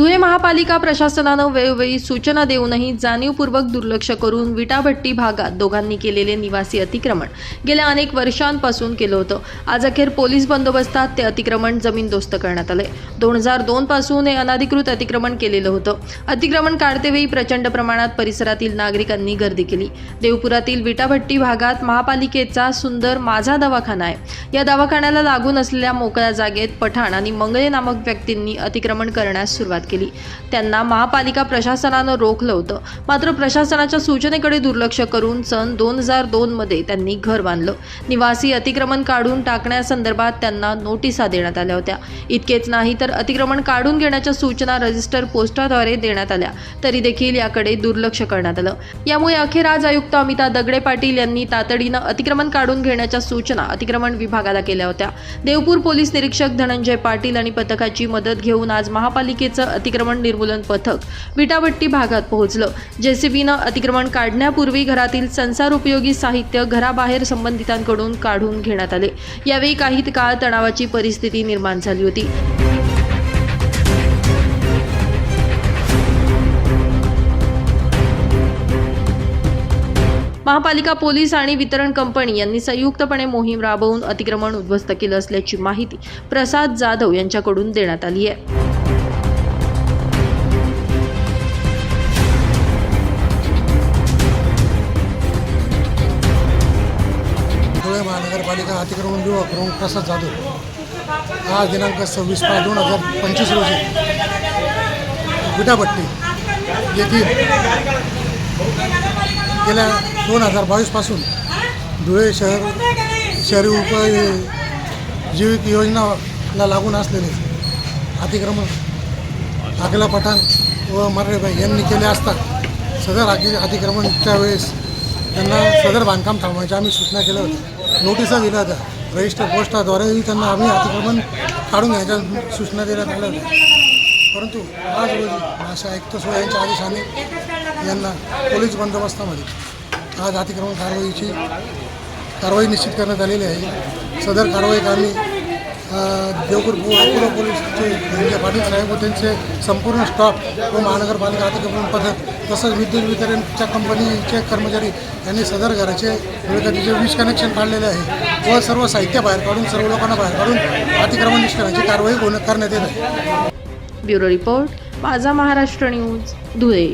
धुळे महापालिका प्रशासनानं वेळोवेळी सूचना देऊनही जाणीवपूर्वक दुर्लक्ष करून विटाभट्टी भागात दोघांनी केलेले निवासी अतिक्रमण गेल्या अनेक वर्षांपासून केलं होतं. आज अखेर पोलीस बंदोबस्तात ते अतिक्रमण जमीनदोस्त करण्यात आले दोन हजार दोन पासून हे अनधिकृत अतिक्रमण केलेलं होतं. अतिक्रमण काढतेवेळी प्रचंड प्रमाणात परिसरातील नागरिकांनी गर्दी केली. देवपुरातील विटाभट्टी भागात महापालिकेचा सुंदर माझा दवाखाना आहे. या दवाखान्याला लागून असलेल्या मोकळ्या जागेत पठाण आणि मंगळे नामक व्यक्तींनी अतिक्रमण करण्यास सुरुवात केली. त्यांना महापालिका प्रशासनानं रोखलं होतं. मात्र प्रशासनाच्या सूचनेकडे दुर्लक्ष करून सन दोन हजार दोनमध्ये त्यांनी घर बांधलं. निवासी अतिक्रमण काढून टाकण्यासंदर्भात त्यांना नोटिसा देण्यात आल्या होत्या. इतकेच नाही तर अतिक्रमण काढून घेण्याच्या सूचना रजिस्टर पोस्टाद्वारे देण्यात आल्या. तरी देखील याकडे दुर्लक्ष करण्यात आलं. यामुळे अखेर आज आयुक्त अमिता दगडे पाटील यांनी तातडीनं अतिक्रमण काढून घेण्याच्या सूचना अतिक्रमण विभागाला केल्या होत्या. देवपूर पोलीस निरीक्षक धनंजय पाटील आणि पथकाची मदत घेऊन आज महापालिकेचं अतिक्रमण निर्मूलन पथक विटाभट्टी भागात पोहोचलं. जेसीबीनं अतिक्रमण काढण्यापूर्वी घरातील संसार उपयोगी साहित्य घराबाहेर संबंधितांकडून काढून घेण्यात आले. यावेळी काही काळ तणावाची परिस्थिती निर्माण झाली होती. महापालिका पोलीस आणि वितरण कंपनी यांनी संयुक्तपणे मोहीम राबवून अतिक्रमण उद्ध्वस्त केलं असल्याची माहिती प्रसाद जाधव यांच्याकडून देण्यात आली आहे. धुळे महानगरपालिका अतिक्रमण विभाग प्रमुख प्रसाद जाधव आज दिनांक सव्वीस पाच दोन हजार पंचवीस रोजी विटापट्टी येथील गेल्या दोन हजार बावीसपासून धुळे शहर शहरी उपजीविक योजनाला लागून असलेले अतिक्रमण आगला पठाण व मर्रेबाई यांनी केले असता सदर अति अतिक्रमणच्या वेळेस त्यांना सदर बांधकाम थांबवायच्या आम्ही सूचना केल्या होत्या नोटिसा दिल्या होत्या. रजिस्टर पोस्टाद्वारेही त्यांना आम्ही अतिक्रमण काढून घ्यायच्या सूचना देण्यात आल्या होत्या. परंतु आज रोजी अशा आयुक्त सोय यांच्या आदेशाने यांना पोलीस बंदोबस्तामध्ये आज अतिक्रमण कारवाईची कारवाई निश्चित करण्यात आलेली आहे. सदर कारवाईत आम्ही देवपूर पो- अकोला पोलीसचे धनंजय पाटील साहेब व त्यांचे संपूर्ण स्टाफ व महानगरपालिका अतिक्रमण पथक तसंच विद्युत वितरणच्या कंपनीचे कर्मचारी यांनी सदर घराचे मिळकतीचे वीज कनेक्शन काढलेले आहे व सर्व साहित्य बाहेर काढून सर्व लोकांना बाहेर काढून अतिक्रमण निष्करणाची कारवाई करण्यात येत आहे. ब्युरो रिपोर्ट माझा महाराष्ट्र न्यूज धुळे.